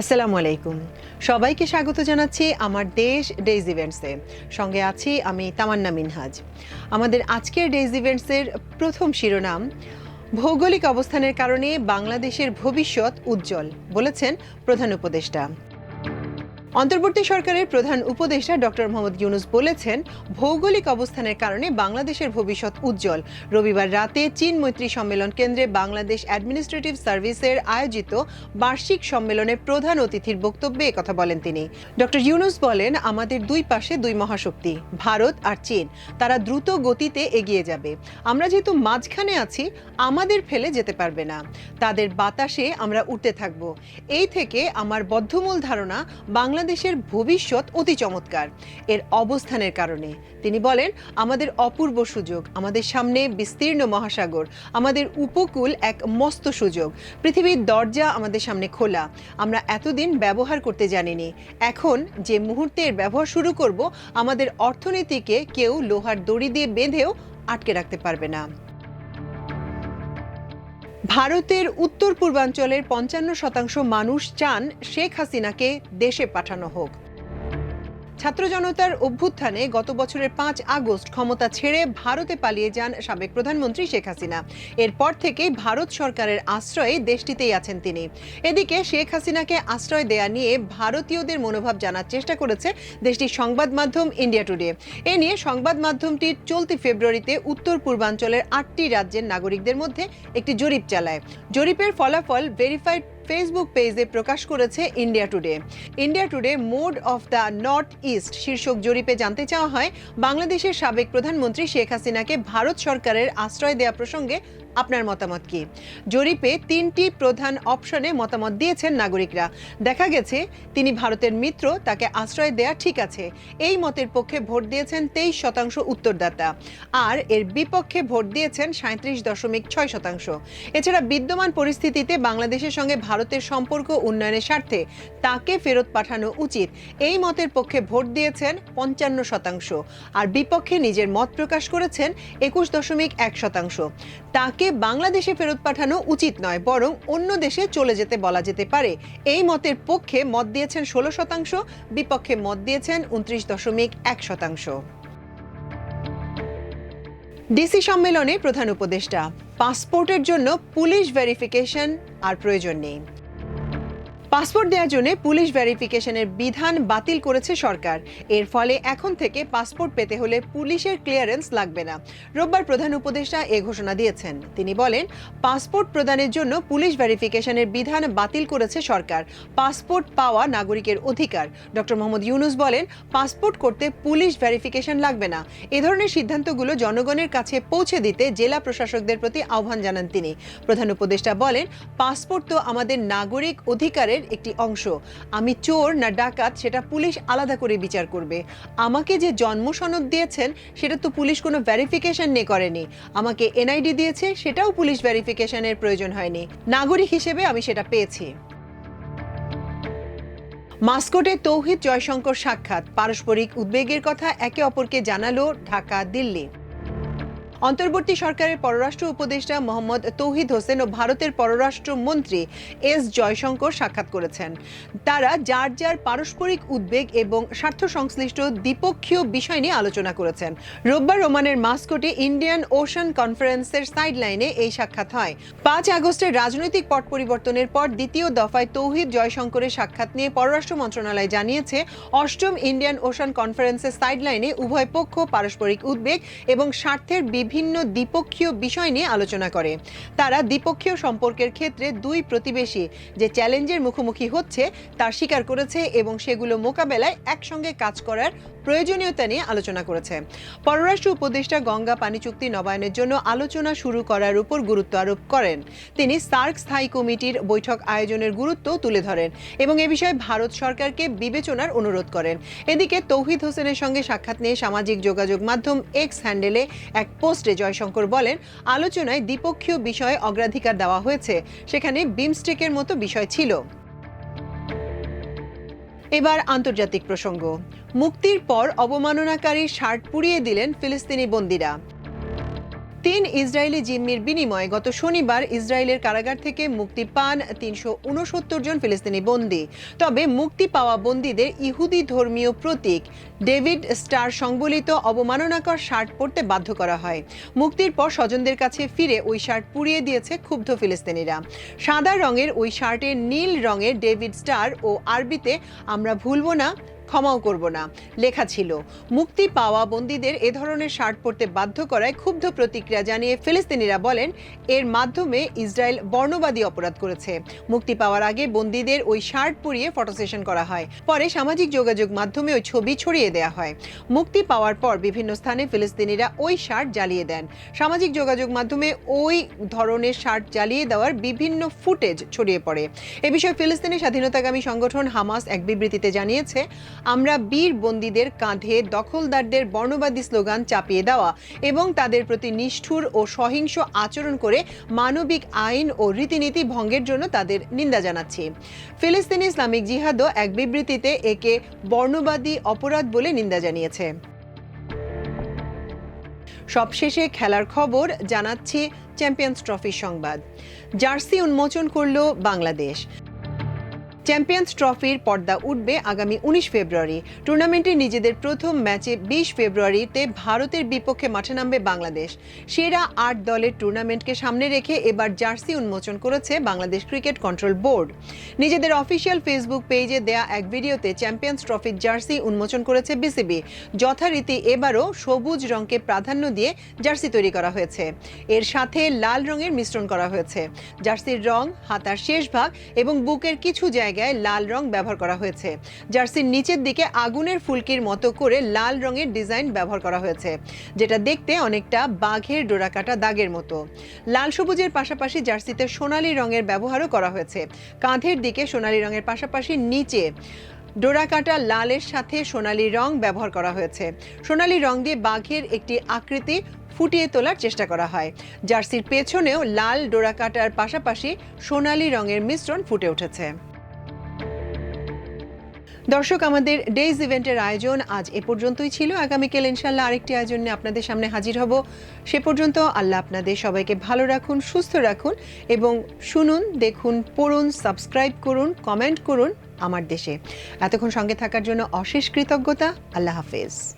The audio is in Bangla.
আসসালামু আলাইকুম। সবাইকে স্বাগত জানাচ্ছি আমার দেশ ডেইজ ইভেন্টসে সঙ্গে আছি আমি তামান্না মিনহাজ। আমাদের আজকের ডেইজ ইভেন্টসের প্রথম শিরোনাম, ভৌগোলিক অবস্থানের কারণে বাংলাদেশের ভবিষ্যৎ উজ্জ্বল, বলেছেন প্রধান উপদেষ্টা। অন্তর্বর্তী সরকারের প্রধান উপদেষ্টা ডক্টর মোহাম্মদ ইউনুস বলেছেন, ভৌগোলিক অবস্থানের কারণে বাংলাদেশের ভবিষ্যৎ উজ্জ্বল। রবিবার রাতে চীন মৈত্রী সম্মেলন কেন্দ্রে বাংলাদেশ অ্যাডমিনিস্ট্রেটিভ সার্ভিসের আয়োজিত বার্ষিক সম্মেলনে প্রধান অতিথির বক্তব্যে কথা বলেন তিনি। ডক্টর ইউনুস বলেন, আমাদের দুই পাশে দুই মহাশক্তি, ভারত আর চীন, তারা দ্রুত গতিতে এগিয়ে যাবে। আমরা যেহেতু মাঝখানে আছি, আমাদের ফেলে যেতে পারবে না। তাদের বাতাসে আমরা উঠতে থাকব। এই থেকে আমার বদ্ধমূল ধারণা বাংলাদেশের ভবিষ্যৎ অতি চমৎকার। এর অবস্থানের কারণে তিনি বলেন, আমাদের অপূর্ব সুযোগ, আমাদের সামনে বিস্তীর্ণ মহাসাগর, আমাদের উপকূল এক মস্ত সুযোগ। পৃথিবীর দরজা আমাদের সামনে খোলা। আমরা এতদিন ব্যবহার করতে জানিনি। এখন যে মুহূর্তে এর ব্যবহার শুরু করব, আমাদের অর্থনীতিকে কেউ লোহার দড়ি দিয়ে বেঁধেও আটকে রাখতে পারবে না। ভারতের উত্তর পূর্বাঞ্চলের পঞ্চান্ন শতাংশ মানুষ চান শেখ হাসিনাকে দেশে পাঠানো হোক। ছাত্র জনতার অভ্যুত্থানে গত বছরের পাঁচ আগস্ট ক্ষমতা ছেড়ে ভারতে পালিয়ে যান সাবেক প্রধানমন্ত্রী শেখ হাসিনা। এরপর থেকে ভারত সরকারের আশ্রয়ে দেশটিতেই আছেন তিনি। এদিকে শেখ হাসিনাকে আশ্রয় দেয়া নিয়ে ভারতীয়দের মনোভাব জানার চেষ্টা করেছে দেশটির সংবাদ মাধ্যম ইন্ডিয়া টুডে। এ নিয়ে সংবাদ মাধ্যমটি চলতি ফেব্রুয়ারিতে উত্তর পূর্বাঞ্চলের আটটি রাজ্যের নাগরিকদের মধ্যে একটি জরিপ চালায়। জরিপের ফলাফল ভেরিফাইড ফেসবুক পেজে প্রকাশ করেছে India Today India Today mood of the North East শীর্ষক জরিপে জানতে চাওয়া হয়, বাংলাদেশের সাবেক প্রধানমন্ত্রী শেখ হাসিনাকে ভারত সরকারের আশ্রয় দেওয়া প্রসঙ্গে আপনার মতামত কি? জরিপে তিনটি প্রধান অপশনে মতামত দিয়েছেন নাগরিকরা। দেখা গেছে, তিনি ভারতের মিত্র, তাকে আশ্রয় দেয়া ঠিক আছে। এই মতের পক্ষে ভোট দিয়েছেন তেইশ শতাংশ উত্তরদাতা। আর এর বিপক্ষে ভোট দিয়েছেন সাঁত্রিশ দশমিক ছয় শতাংশ। এছাড়া বিদ্যমান পরিস্থিতিতে বাংলাদেশের সঙ্গে ভারতের সম্পর্ক উন্নয়নের স্বার্থে তাকে ফেরত পাঠানো উচিত। এই মতের পক্ষে ভোট দিয়েছেন পঞ্চান্ন শতাংশ। আর বিপক্ষে নিজের মত প্রকাশ করেছেন একুশ দশমিক এক শতাংশ। তাকে বাংলাদেশে ফেরত পাঠানো উচিত নয়, বরং অন্য দেশে চলে যেতে বলা যেতে পারে। এই মতের পক্ষে মত দিয়েছেন ষোলো শতাংশ, বিপক্ষে মত দিয়েছেন উনত্রিশ দশমিক এক শতাংশ। ডিসি সম্মেলনে প্রধান উপদেষ্টা, পাসপোর্টের জন্য পুলিশ ভেরিফিকেশন আর প্রয়োজন নেই। পাসপোর্ট দেওয়ার জন্য পুলিশ ভেরিফিকেশনের বিধান বাতিল করেছে সরকার। এর ফলে এখন থেকে পাসপোর্ট পেতে হলে পুলিশের ক্লিয়ারেন্স লাগবে না। রোববার প্রধান উপদেষ্টা এ ঘোষণা দিয়েছেন। তিনি বলেন, পাসপোর্ট প্রদানের জন্য পুলিশ ভেরিফিকেশনের বিধান বাতিল করেছে সরকার। পাসপোর্ট পাওয়া নাগরিকের অধিকার। ডক্টর মোহাম্মদ ইউনুস বলেন, পাসপোর্ট করতে পুলিশ ভেরিফিকেশন লাগবে না। এ ধরনের সিদ্ধান্তগুলো জনগণের কাছে পৌঁছে দিতে জেলা প্রশাসকদের প্রতি আহ্বান জানান তিনি। প্রধান উপদেষ্টা বলেন, পাসপোর্ট তো আমাদের নাগরিক অধিকারের একটি অংশ। আমি চোর না ডাকাত, সেটা পুলিশ আলাদা করে বিচার করবে। আমাকে যে জন্ম সনদ দিয়েছেন, সেটা তো পুলিশ কোনো ভেরিফিকেশন নিয়ে করেনি। আমাকে এনআইডি দিয়েছে, সেটাও পুলিশ ভেরিফিকেশনের প্রয়োজন হয়নি। নাগরিক হিসেবে আমি সেটা পেয়েছি। মাস্কোটে তৌহিদ জয়শঙ্কর সাক্ষাৎ। পারস্পরিক উদ্বেগের কথা একে অপরকে জানালো ঢাকা, দিল্লি। অন্তর্বর্তী সরকারের পররাষ্ট্র উপদেষ্টা মোহাম্মদ তৌহিদ হোসেন ও ভারতের পররাষ্ট্র মন্ত্রী এস জয়শঙ্কর সাক্ষাৎ করেছেন। তারা যার যার পারস্পরিক উদ্বেগ এবং স্বার্থ সংশ্লিষ্ট দ্বিপক্ষীয় বিষয় নিয়ে আলোচনা করেছেন। রোববার রোমানের মাস্কোটে ইন্ডিয়ান ওশান কনফারেন্সের সাইডলাইনে এই সাক্ষাৎ হয়। পাঁচ আগস্টের রাজনৈতিক পট পরিবর্তনের পর দ্বিতীয় দফায় তৌহিদ জয়শঙ্করের সাক্ষাৎ নিয়ে পররাষ্ট্র মন্ত্রণালয় জানিয়েছে, অষ্টম ইন্ডিয়ান ওশান কনফারেন্সের সাইডলাইনে উভয় পক্ষ পারস্পরিক উদ্বেগ এবং স্বার্থের বিভিন্ন দ্বিপক্ষীয় বিষয় নিয়ে আলোচনা করে। তারা দ্বিপক্ষীয় সম্পর্কের ক্ষেত্রে দুই প্রতিবেশী যে চ্যালেঞ্জের মুখোমুখি হচ্ছে, তার স্বীকার করেছে এবং সেগুলো মোকাবেলায় একসঙ্গে কাজ করার প্রয়োজনীয়তা নিয়ে আলোচনা করেছে। পররাষ্ট্র উপদেষ্টা গঙ্গা পানি চুক্তি নবায়নের জন্য আলোচনা শুরু করার উপর গুরুত্ব আরোপ করেন। তিনি সার্ক স্থায়ী কমিটির বৈঠক আয়োজনের গুরুত্ব তুলে ধরেন এবং এ বিষয়ে ভারত সরকারকে বিবেচনার অনুরোধ করেন। এদিকে তৌহিদ হোসেনের সঙ্গে সাক্ষাৎ নিয়ে সামাজিক যোগাযোগ মাধ্যম এক্স হ্যান্ডেলে এক পোস্টে জয়শঙ্কর বলেন, আলোচনায় দ্বিপক্ষীয় বিষয়ে অগ্রাধিকার দেওয়া হয়েছে। সেখানে বিমস্টেকের মতো বিষয় ছিল। এবার আন্তর্জাতিক প্রসঙ্গ। মুক্তির পর অবমাননাকারী শার্ট পুড়িয়ে দিলেন ফিলিস্তিনি বন্দীরা। তিন ইসরায়েলি জিম্মির বিনিময়ে গত শনিবার ইসরায়েলের কারাগার থেকে মুক্তি পান তিনশো উনসত্তর জন ফিলিস্তিনি বন্দী। তবে মুক্তি পাওয়া বন্দীদের ইহুদি ধর্মীয় প্রতীক ডেভিড স্টার সংবলিত অবমাননাকর শার্ট পরতে বাধ্য করা হয়। মুক্তির পর স্বজনদের কাছে ফিরে ওই শার্ট পুড়িয়ে দিয়েছে ক্ষুব্ধ ফিলিস্তিনিরা। সাদা রঙের ওই শার্টে নীল রঙের ডেভিড স্টার ও আরবিতে আমরা ভুলবো না ক্ষমাও করব না। লেখা ছিল, মুক্তি পাওয়া বন্দীদের এ ধরনের শার্ট পরতে বাধ্য করায় ক্ষুব্ধ প্রতিক্রিয়া জানিয়ে ফিলিস্তিনিরা বলেন, এর মাধ্যমে ইসরায়েল বর্ণবাদী অপরাধ করেছে। মুক্তি পাওয়ার আগে বন্দীদের ওই শার্ট পরিয়ে ফটো সেশন করা হয়। পরে সামাজিক যোগাযোগ মাধ্যমে ওই ছবি ছড়িয়ে দেওয়া হয়। মুক্তি পাওয়ার পর বিভিন্ন স্থানে ফিলিস্তিনিরা ওই শার্ট জ্বালিয়ে দেন। সামাজিক যোগাযোগ মাধ্যমে ওই ধরনের শার্ট জ্বালিয়ে দেওয়ার বিভিন্ন ফুটেজ ছড়িয়ে পড়ে। এ বিষয়ে ফিলিস্তিনি স্বাধীনতাকামী সংগঠন হামাস এক বিবৃতিতে জানিয়েছে আমরা বীর বন্দীদের কাঁধে দখলদারদের বর্ণবাদী স্লোগান চাপিয়ে দেওয়া এবং তাদের প্রতি নিষ্ঠুর ও সহিংস আচরণ করে মানবিক আইন ও রীতিনীতি ভঙ্গের জন্য তাদের নিন্দা জানাচ্ছি। ফিলিস্তিনি ইসলামিক জিহাদও এক বিবৃতিতে একে বর্ণবাদী অপরাধ বলে নিন্দা জানিয়েছে। সবশেষে খেলার খবর জানাচ্ছি চ্যাম্পিয়ন্স ট্রফির সংবাদ। জার্সি উন্মোচন করল বাংলাদেশ। চ্যাম্পিয়ন্স ট্রফির পর্দা উঠবে আগামী উনিশ ফেব্রুয়ারি। টুর্নামেন্টে নিজেদের প্রথম ম্যাচে বিশ ফেব্রুয়ারিতে ভারতের বিপক্ষে মাঠে নামবে বাংলাদেশ। সেরা আট দলের টুর্নামেন্টকে সামনে রেখে এবার জার্সি উন্মোচন করেছে বাংলাদেশ ক্রিকেট কন্ট্রোল বোর্ড। নিজেদের অফিসিয়াল ফেসবুক পেজে দেয়া এক ভিডিওতে চ্যাম্পিয়ন্স ট্রফির জার্সি উন্মোচন করেছে বিসিবি। যথারীতি এবারও সবুজ রঙকে প্রাধান্য দিয়ে জার্সি তৈরি করা হয়েছে। এর সাথে লাল রঙের মিশ্রণ করা হয়েছে। জার্সির রং, হাতার শেষ ভাগ এবং বুকের কিছু জায়গায় লাল রং ব্যবহার করা হয়েছে। জার্সির নিচের দিকে আগুনের ফুলকির মতো করে লাল রঙের ডিজাইন ব্যবহার করা হয়েছে, যেটা দেখতে অনেকটা বাঘের ডোরাকাটা দাগের মতো। লাল সবুজের পাশাপাশি জার্সিতে সোনালী রঙের ব্যবহারও করা হয়েছে। কাঁধের দিকে সোনালী রঙের পাশাপাশি নিচে ডোরাকাটা লালের সাথে সোনালী রং ব্যবহার করা হয়েছে। সোনালী রং দিয়ে বাঘের একটি আকৃতি ফুটিয়ে তোলার চেষ্টা করা হয়। জার্সির পেছনেও লাল ডোরাকাটার পাশাপাশি সোনালী রঙের মিশ্রণ ফুটে উঠেছে। দর্শক, আমাদের ডেজ ইভেন্টের আয়োজন আজ এ পর্যন্তই ছিল। আগামীকাল ইনশাল্লাহ আরেকটি আয়োজন আপনাদের সামনে হাজির হব। সে পর্যন্ত আল্লাহ আপনাদের সবাইকে ভালো রাখুন, সুস্থ রাখুন এবং শুনুন, দেখুন, পড়ুন, সাবস্ক্রাইব করুন, কমেন্ট করুন আমার দেশে। এতক্ষণ সঙ্গে থাকার জন্য অশেষ কৃতজ্ঞতা। আল্লাহ হাফেজ।